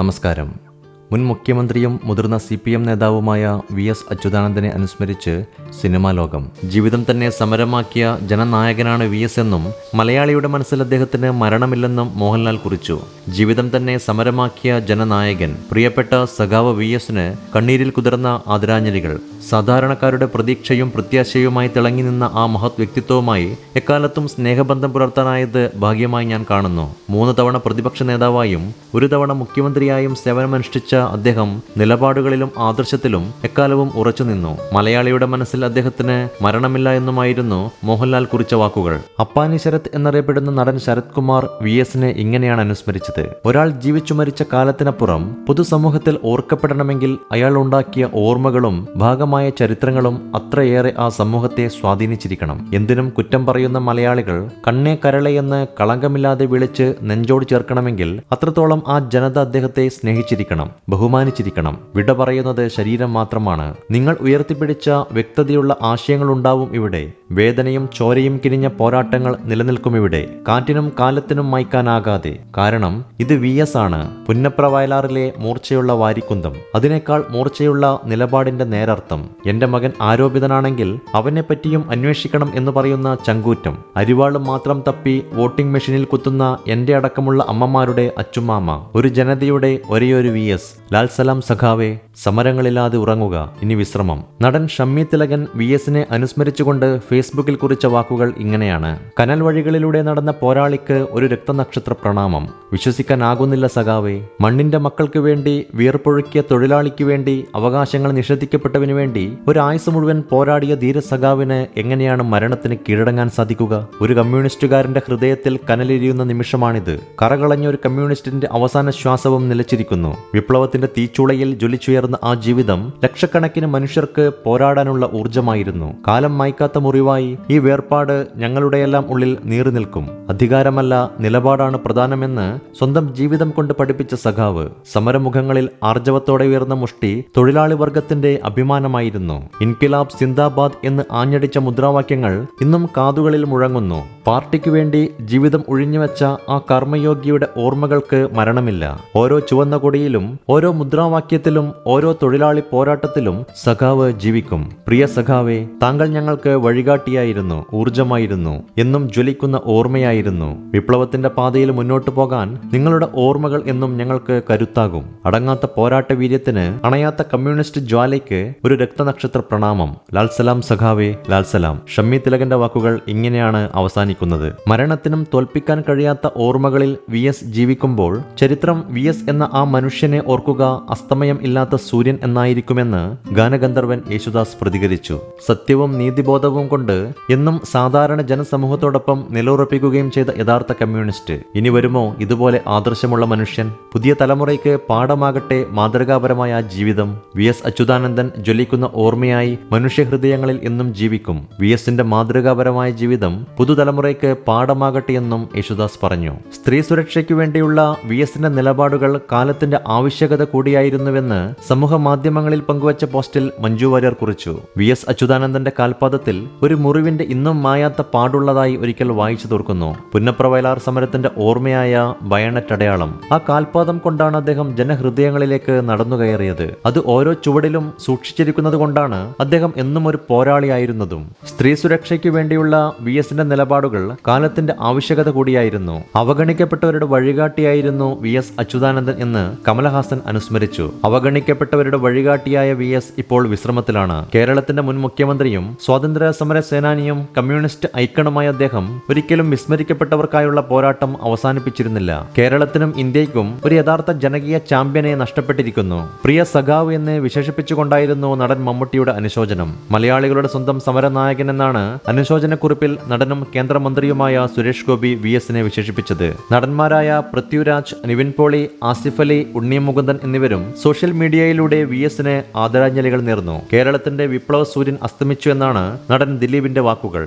നമസ്കാരം. മുൻ മുഖ്യമന്ത്രിയും മുതിർന്ന സി പി എം നേതാവുമായ വി എസ് അച്യുതാനന്ദനെ അനുസ്മരിച്ച് സിനിമാ ലോകം. ജീവിതം തന്നെ സമരമാക്കിയ ജനനായകനാണ് വി എസ് എന്നും മലയാളിയുടെ മനസ്സിൽ അദ്ദേഹത്തിന് മരണമില്ലെന്നും മോഹൻലാൽ കുറിച്ചു. ജീവിതം തന്നെ സമരമാക്കിയ ജനനായകൻ പ്രിയപ്പെട്ട സഖാവ് വി എസിന് കണ്ണീരിൽ കുതിർന്ന ആദരാഞ്ജലികൾ. സാധാരണക്കാരുടെ പ്രതീക്ഷയും പ്രത്യാശയുമായി തിളങ്ങി നിന്ന ആ മഹത് വ്യക്തിത്വവുമായി എക്കാലത്തും സ്നേഹബന്ധം പുലർത്താനായത് ഭാഗ്യമായി ഞാൻ കാണുന്നു. മൂന്ന് തവണ പ്രതിപക്ഷ നേതാവായും ഒരു തവണ മുഖ്യമന്ത്രിയായും സേവനമനുഷ്ഠിച്ച അദ്ദേഹം നിലപാടുകളിലും ആദർശത്തിലും എക്കാലവും ഉറച്ചുനിന്നു മലയാളിയുടെ മനസ്സിൽ അദ്ദേഹത്തിന് മരണമില്ല എന്നുമായിരുന്നു മോഹൻലാൽ കുറിച്ച വാക്കുകൾ. അപ്പാനി ശരത് എന്നറിയപ്പെടുന്ന നടൻ ശരത് കുമാർ വി എസിനെ ഇങ്ങനെയാണ് അനുസ്മരിച്ചത്. ഒരാൾ ജീവിച്ചു മരിച്ച കാലത്തിനപ്പുറം പൊതുസമൂഹത്തിൽ ഓർക്കപ്പെടണമെങ്കിൽ അയാൾ ഉണ്ടാക്കിയ ഓർമ്മകളും ഭാഗമായ ചരിത്രങ്ങളും അത്രയേറെ ആ സമൂഹത്തെ സ്വാധീനിച്ചിരിക്കണം. എന്തിനും കുറ്റം പറയുന്ന മലയാളികൾ കണ്ണേ കരളയെന്ന് കളങ്കമില്ലാതെ വിളിച്ച് നെഞ്ചോട് ചേർക്കണമെങ്കിൽ അത്രത്തോളം ആ ജനത അദ്ദേഹത്തെ സ്നേഹിച്ചിരിക്കണം. ബഹുമാനിച്ചിരിക്കണം. വിട പറയുന്നത് ശരീരം മാത്രമാണ്. നിങ്ങൾ ഉയർത്തിപ്പിടിച്ച വ്യക്തതയുള്ള ആശയങ്ങളുണ്ടാവും ഇവിടെ. വേദനയും ചോരയും കിരിഞ്ഞ പോരാട്ടങ്ങൾ നിലനിൽക്കും ഇവിടെ. കാറ്റിനും കാലത്തിനും മയക്കാനാകാതെ. കാരണം ഇത് വി എസ് ആണ്. പുന്നപ്ര വയലാറിലെ മൂർച്ചയുള്ള വാരിക്കുന്തം. അതിനേക്കാൾ മൂർച്ചയുള്ള നിലപാടിന്റെ നേരർത്ഥം. എന്റെ മകൻ ആരോപിതനാണെങ്കിൽ അവനെ പറ്റിയും അന്വേഷിക്കണം എന്ന് പറയുന്ന ചങ്കൂറ്റം. അരിവാളും മാത്രം തപ്പി വോട്ടിംഗ് മെഷീനിൽ കുത്തുന്ന എന്റെ അടക്കമുള്ള അമ്മമാരുടെ അച്ചുമാമ. ഒരു ജനതയുടെ ഒരേയൊരു വി എസ് ലാൽ സലാം സഖാവെ. സമരങ്ങളില്ലാതെ ഉറങ്ങുക. ഇനി വിശ്രമം. നടൻ ഷമ്മി തിലകൻ വി എസിനെ അനുസ്മരിച്ചുകൊണ്ട് ഫേസ്ബുക്കിൽ കുറിച്ച വാക്കുകൾ ഇങ്ങനെയാണ്. കനൽ വഴികളിലൂടെ നടന്ന പോരാളിക്ക് ഒരു രക്തനക്ഷത്ര പ്രണാമം. വിശ്വസിക്കാനാകുന്നില്ല സഖാവെ. മണ്ണിന്റെ മക്കൾക്ക് വേണ്ടി വിയർപ്പൊഴുക്കിയ തൊഴിലാളിക്ക് വേണ്ടി അവകാശങ്ങൾ നിഷേധിക്കപ്പെട്ടവന് വേണ്ടി ഒരു ആയുസ് മുഴുവൻ പോരാടിയ ധീര ധീരസഖാവിന് എങ്ങനെയാണ് മരണത്തിന് കീഴടങ്ങാൻ സാധിക്കുക? ഒരു കമ്മ്യൂണിസ്റ്റുകാരന്റെ ഹൃദയത്തിൽ കനലിരിയുന്ന നിമിഷമാണിത്. കറകളഞ്ഞ ഒരു കമ്മ്യൂണിസ്റ്റിന്റെ അവസാന ശ്വാസവും നിലച്ചിരിക്കുന്നു. വിപ്ലവത്തിന്റെ തീച്ചുളയിൽ ജ്വലിച്ചുയർന്ന ആ ജീവിതം ലക്ഷക്കണക്കിന് മനുഷ്യർക്ക് പോരാടാനുള്ള ഊർജമായിരുന്നു കാലം മായ്ക്കാത്ത മുറിവായി ഈ വേർപാട് ഞങ്ങളുടെയെല്ലാം ഉള്ളിൽ നീറി നിൽക്കും. അധികാരമല്ല നിലപാടാണ് പ്രധാനമെന്ന് സ്വന്തം ജീവിതം കൊണ്ട് പഠിപ്പിച്ച സഖാവ് സമരമുഖങ്ങളിൽ ആർജവത്തോടെ ഉയർന്ന മുഷ്ടി തൊഴിലാളി വർഗത്തിന്റെ അഭിമാനമായിരുന്നു. ഇൻകിലാബ് സിന്ദാബാദ് എന്ന് ആഞ്ഞടിച്ച മുദ്രാവാക്യങ്ങൾ ഇന്നും കാതുകളിൽ മുഴങ്ങുന്നു. പാർട്ടിക്ക് വേണ്ടി ജീവിതം ഒഴിഞ്ഞുവെച്ച ആ കർമ്മയോഗിയുടെ ഓർമ്മകൾക്ക് മരണമില്ല. ഓരോ ചുവന്ന കൊടിയിലും ഓരോ മുദ്രാവാക്യത്തിലും ഓരോ തൊഴിലാളി പോരാട്ടത്തിലും സഖാവ് ജീവിക്കും. പ്രിയ സഖാവെ താങ്കൾ ഞങ്ങൾക്ക് വഴികാട്ടിയായിരുന്നു ഊർജമായിരുന്നു എന്നും ജ്വലിക്കുന്ന ഓർമ്മയായിരുന്നു. വിപ്ലവത്തിന്റെ പാതയിൽ മുന്നോട്ടു പോകാൻ നിങ്ങളുടെ ഓർമ്മകൾ എന്നും ഞങ്ങൾക്ക് കരുത്താകും. അടങ്ങാത്ത പോരാട്ട വീര്യത്തിന് അണയാത്ത കമ്മ്യൂണിസ്റ്റ് ജ്വാലയ്ക്ക് ഒരു രക്തനക്ഷത്ര പ്രണാമം. ലാൽസലാം സഖാവേ സഖാവെ ലാൽ ഷമ്മി തിലകന്റെ വാക്കുകൾ ഇങ്ങനെയാണ് അവസാനിക്കുന്നത്. മരണത്തിനും തോൽപ്പിക്കാൻ കഴിയാത്ത ഓർമ്മകളിൽ വി എസ് ജീവിക്കുമ്പോൾ ചരിത്രം വി എസ് എന്ന ആ മനുഷ്യനെ ഓർക്കുക അസ്തമയം ഇല്ലാത്ത സൂര്യൻ എന്നായിരിക്കുമെന്ന് ഗാനഗന്ധർവൻ യേശുദാസ് പ്രതികരിച്ചു. സത്യവും നീതിബോധവും കൊണ്ട് എന്നും സാധാരണ ജനസമൂഹത്തോടൊപ്പം നിലയുറപ്പിക്കുകയും ചെയ്ത യഥാർത്ഥ കമ്മ്യൂണിസ്റ്റ്. ഇനി വരുമോ ഇതുപോലെ ആദർശമുള്ള മനുഷ്യൻ? പുതിയ തലമുറയ്ക്ക് പാഠമാകട്ടെ മാതൃകാപരമായ ജീവിതം. വി എസ് അച്യുതാനന്ദൻ ജ്വലിക്കുന്ന ഓർമ്മയായി മനുഷ്യഹൃദയങ്ങളിൽ എന്നും ജീവിക്കും. വി എസിന്റെ മാതൃകാപരമായ ജീവിതം പുതുതലമുറയ്ക്ക് പാഠമാകട്ടെ എന്നും യേശുദാസ് പറഞ്ഞു. സ്ത്രീ സുരക്ഷയ്ക്ക് വേണ്ടിയുള്ള വി എസിന്റെ നിലപാടുകൾ കാലത്തിന്റെ ആവശ്യകത കൂടിയായിരുന്നുവെന്ന് സമൂഹ മാധ്യമങ്ങളിൽ പങ്കുവച്ച പോസ്റ്റിൽ മഞ്ജു വാര്യർ കുറിച്ചു. വി. എസ്. അച്യുതാനന്ദന്റെ കാൽപാദത്തിൽ ഒരു മുറിവിന്റെ ഇന്നും മായാത്ത പാടുള്ളതായി ഒരിക്കൽ വായിച്ചു തീർക്കുന്നു. പുന്നപ്ര വയലാർ സമരത്തിന്റെ ഓർമ്മയായ ബയണറ്റ് അടയാളം. ആ കാൽപാദം കൊണ്ടാണ് അദ്ദേഹം ജനഹൃദയങ്ങളിലേക്ക് നടന്നു കയറിയത് അത് ഓരോ ചുവടിലും സൂക്ഷിച്ചിരിക്കുന്നത് കൊണ്ടാണ് അദ്ദേഹം എന്നും ഒരു പോരാളിയായിരുന്നതും സ്ത്രീ സുരക്ഷയ്ക്ക് വേണ്ടിയുള്ള വി. എസിന്റെ നിലപാടുകൾ കാലത്തിന്റെ ആവശ്യകത കൂടിയായിരുന്നു. അവഗണിക്കപ്പെട്ടവരുടെ വഴികാട്ടിയായിരുന്നു വി. എസ്. അച്യുതാനന്ദൻ എന്ന് കമലഹാസൻ അനുസ്മരിച്ചു. അവഗണിക്കപ്പെട്ടവരുടെ വഴികാട്ടിയായ വി എസ് ഇപ്പോൾ വിശ്രമത്തിലാണ്. കേരളത്തിന്റെ മുൻ മുഖ്യമന്ത്രിയും സ്വാതന്ത്ര്യ സമര സേനാനിയും കമ്മ്യൂണിസ്റ്റ് ഐക്കണുമായ അദ്ദേഹം ഒരിക്കലും വിസ്മരിക്കപ്പെട്ടവർക്കായുള്ള പോരാട്ടം അവസാനിപ്പിച്ചിരുന്നില്ല. കേരളത്തിനും ഇന്ത്യയ്ക്കും ഒരു യഥാർത്ഥ ജനകീയ ചാമ്പ്യനെ നഷ്ടപ്പെട്ടിരിക്കുന്നു. പ്രിയ സഖാവ് എന്ന് വിശേഷിപ്പിച്ചുകൊണ്ടായിരുന്നു നടൻ മമ്മൂട്ടിയുടെ അനുശോചനം. മലയാളികളുടെ സ്വന്തം സമരനായകൻ എന്നാണ് അനുശോചനക്കുറിപ്പിൽ നടനും കേന്ദ്രമന്ത്രിയുമായ സുരേഷ് ഗോപി വി എസിനെ വിശേഷിപ്പിച്ചത്. നടന്മാരായ പൃഥ്വിരാജ് നിവിൻ പോളി ആസിഫ് അലി ഉണ്ണി എന്നിവരും സോഷ്യൽ മീഡിയയിലൂടെ വി എസിന് ആദരാഞ്ജലികൾ നേർന്നു. കേരളത്തിന്റെ വിപ്ലവ സൂര്യൻ അസ്തമിച്ചു എന്നാണ് നടൻ ദിലീപിന്റെ വാക്കുകൾ.